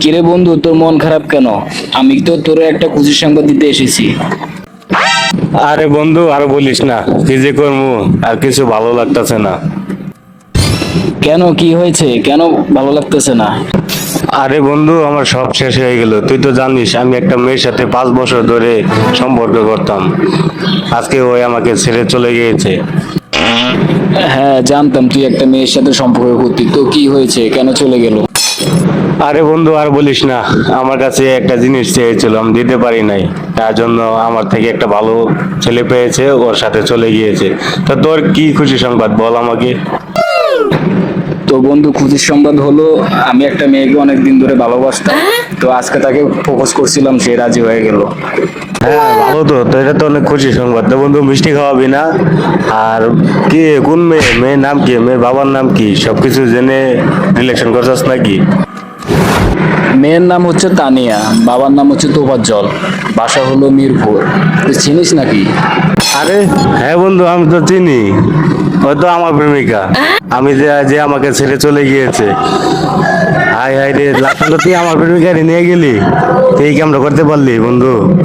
কিরে বন্ধু তোর মন খারাপ কেন? আমি তো তোর একটা খুশির সংবাদ দিতে এসেছি। আরে বন্ধু আর বলিস না কি যে করব আর কিছু ভালো লাগতেছে না। কেন কি হয়েছে? কেন ভালো লাগতেছে না? আরে বন্ধু আমার সব শেষ হয়ে গেল। তুই তো জানিস আমি একটা মেয়ের সাথে পাঁচ বছর ধরে সম্পর্ক করতাম। আজকে ওই আমাকে ছেড়ে চলে গিয়েছে। হ্যাঁ জানতাম তুই একটা মেয়ের সাথে সম্পর্ক করতি। তো কি হয়েছে? কেন চলে গেল? আরে বন্ধু আর বলিস না। আমার কাছে একটা জিনিস চেয়েছিল আমি দিতে পারি নাই। তার জন্য আমার থেকে একটা ভালো ছেলে পেয়েছে ওর সাথে চলে গিয়েছে। তা তোর কি খুশি সংবাদ বল আমাকে। তো বন্ধু খুশির সংবাদ হলো আমি একটা মেয়েকে অনেকদিন ধরে ভালোবাসতাম। তো আজকে তাকে ফোকাস করছিলাম সে রাজি হয়ে গেল। হ্যাঁ ভালো তো তো এটা তো অনেক খুশি সংবাদ। তো বন্ধু মিষ্টি খাওয়াবি না? আর কে কোন মেয়ে? মেয়ের নাম কি? মেয়ের বাবার নাম কি? সবকিছু জেনে রিলেশন করছস নাকি? মেয়ের নাম হচ্ছে তানিয়া বাবার নাম হচ্ছে তোফাজ্জল বাসা হলো মিরপুর। তুই চিনিস নাকি? আরে হ্যাঁ বন্ধু আমি তো চিনি। ও তো আমার প্রেমিকা। আমি যে যে আমাকে ছেড়ে চলে গিয়েছে। হাই হাই রে লাস্ট তুই আমার প্রেমিকা নিয়ে গেলি? তুই কামটা করতে পারলি বন্ধু?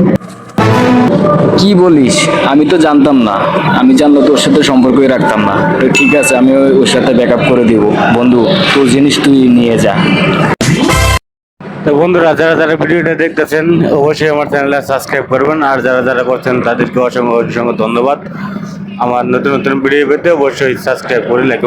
কি বলিস? আমি তো জানতাম না। আমি জানলে তোর সাথে সম্পর্কই রাখতাম না। তো ঠিক আছে আমি ওই- ওর সাথে ব্যাকআপ করে দিব। বন্ধু তোর জিনিস তুই নিয়ে যা। তো বন্ধুরা, যারা যারা ভিডিওটা দেখতেছেন, অবশ্যই আমার চ্যানেলে সাবস্ক্রাইব করবেন। আর যারা যারা করছেন, তাদেরকে অসংখ্য অসংখ্য ধন্যবাদ। আমার নতুন নতুন ভিডিও পেতে অবশ্যই সাবস্ক্রাইব করে লাইক